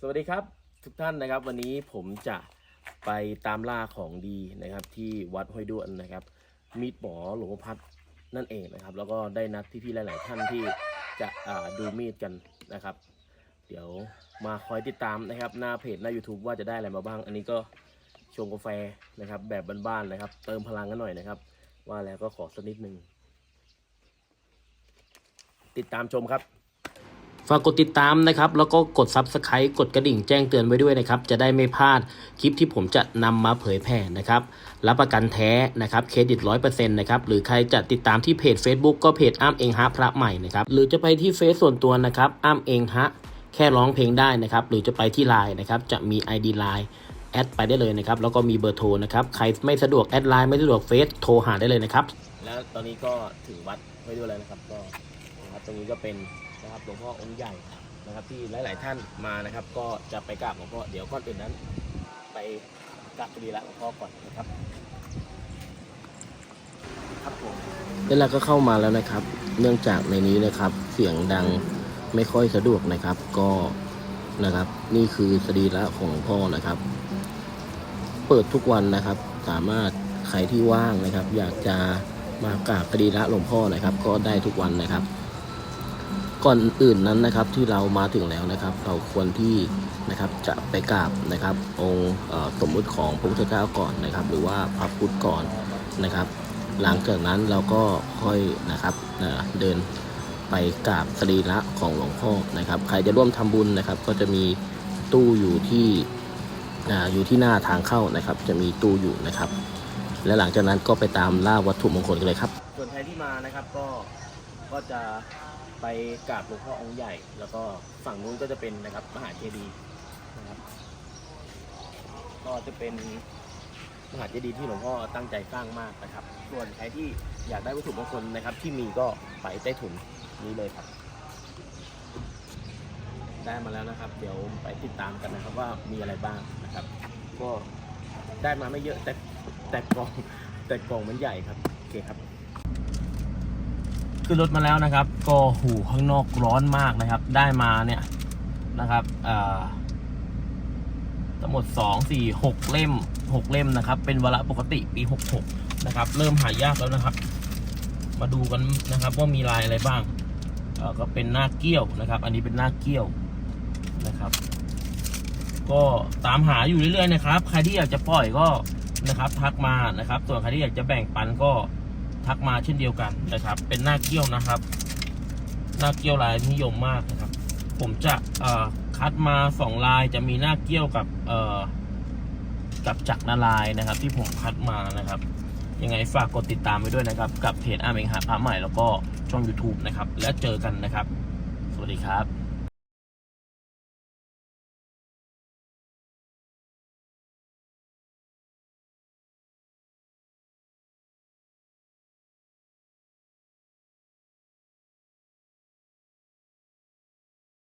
สวัสดีครับทุกท่านนะครับ วันนี้ผมจะไปตามล่าของดีนะครับ ที่วัดห้วยด้วนนะครับ มีดหมอหลวงพ่อพัดนั่นเองนะครับ แล้วก็ได้นัดพี่ๆหลาย ๆ ท่านที่จะดูมีดกันนะครับ เดี๋ยวมาคอยติดตามนะครับ หน้าเพจหน้า YouTube ว่าจะได้อะไรมาบ้าง อันนี้ก็ชงกาแฟนะครับ แบบบ้านๆนะครับ เติมพลังกันหน่อยนะครับ ว่าแล้วก็ขอสักนิดนึงติดตามชมครับ ฝากกดติดตามนะครับ แล้วก็กด Subscribe กดกระดิ่งแจ้งเตือนไว้ด้วยนะครับ จะได้ไม่พลาดคลิปที่ผมจะนำมาเผยแผ่นะครับ รับประกันแท้นะครับ เครดิต 100%นะครับ หรือใครจะติดตามที่เพจ Facebook ก็เพจอ้ามเองฮะพระใหม่นะครับ หรือจะไปที่เฟซส่วนตัวนะครับ อ้ามเองฮะ แค่ร้องเพลงได้นะครับ หรือจะไปที่ไลน์นะครับ จะมี ID Line แอดไปได้เลยนะครับ แล้วก็มีเบอร์โทรนะครับ ใครไม่สะดวกแอดไลน์ไม่สะดวกเฟซโทรหาได้เลยนะครับ แล้วตอนนี้ก็ถึงวัดไว้ด้วยแล้วนะครับ ก็นะครับตรงนี้ก็เป็น นะครับหลวงพ่อองค์ใหญ่นะครับที่หลาย ๆ ท่านมานะครับ ก็จะไปกราบหลวงพ่อเดี๋ยวก่อนอื่นนั้น ไปกราบสรีระหลวงพ่อก่อนนะครับครับผมแล้วเราก็เข้ามาแล้วนะครับ เนื่องจากในนี้นะครับเสียงดังไม่ค่อยสะดวกนะครับ ก็นะครับ นี่คือสรีระของหลวงพ่อนะครับ เปิดทุกวันนะครับ สามารถใครที่ว่างนะครับ อยากจะมากราบสรีระหลวงพ่อนะครับ ก็ได้ทุกวันนะครับ ก่อนอื่นนั้นนะครับที่เรามาถึงแล้วนะครับ เราควรที่นะครับจะไปกราบนะครับ องค์สมมุติของพระพุทธเจ้าก่อนนะครับ หรือว่าพระพุทธก่อนนะครับ หลังจากนั้นเราก็ค่อยนะครับเดินไปกราบสรีระของหลวงพ่อนะครับ ใครจะร่วมทำบุญนะครับ ก็จะมีตู้อยู่ที่อยู่ที่หน้าทางเข้านะครับ จะมีตู้อยู่นะครับ และหลังจากนั้นก็ไปตามล่าวัตถุมงคลกันเลยครับ ส่วนใครที่มานะครับก็ก็จะ ไปกราบหลวงพ่อองค์ใหญ่ แล้วก็ฝั่งนู้นก็จะเป็นนะครับมหาเจดีย์นะครับ ก็จะเป็นมหาเจดีย์ที่หลวงพ่อตั้งใจสร้างมากนะครับ ส่วนใครที่อยากได้วัตถุมงคลนะครับ ที่มีก็ไปใต้ถุนนี้เลยครับ ได้มาแล้วนะครับ เดี๋ยวไปติดตามกันนะครับว่ามีอะไรบ้างนะครับ ก็ได้มาไม่เยอะแต่แต่กล่องแต่กล่องมันใหญ่ครับโอเคครับ ขึ้นรถมาแล้วนะครับ ก็หูข้างนอกร้อนมากนะครับ ได้มาเนี่ยนะครับทั้งหมดสองสี่หกเล่มหกเล่มนะครับ เป็นวาระปกติปีหกหกนะครับ เริ่มหายากแล้วนะครับ มาดูกันนะครับว่ามีลายอะไรบ้างก็เป็นหน้าเกี้ยวนะครับ อันนี้เป็นหน้าเกี้ยวนะครับ ก็ตามหาอยู่เรื่อยๆนะครับ ใครที่อยากจะปล่อยก็นะครับ ทักมานะครับ ส่วนใครที่อยากจะแบ่งปันก็ ทักมาเช่นเดียวกันนะครับ เป็นหน้าเกี้ยวนะครับ หน้าเกี้ยวลายนิยมมากนะครับ ผมจะเอ่อคัดมาสองลายจะมีหน้าเกี้ยวกับเอ่อกับจักรนาลายนะครับ ที่ผมคัดมานะครับ ยังไงฝากกดติดตามไปด้วยนะครับ กับเพจอาเมงหาพระใหม่แล้วก็ช่อง YouTube นะครับ แล้วเจอกันนะครับ สวัสดีครับ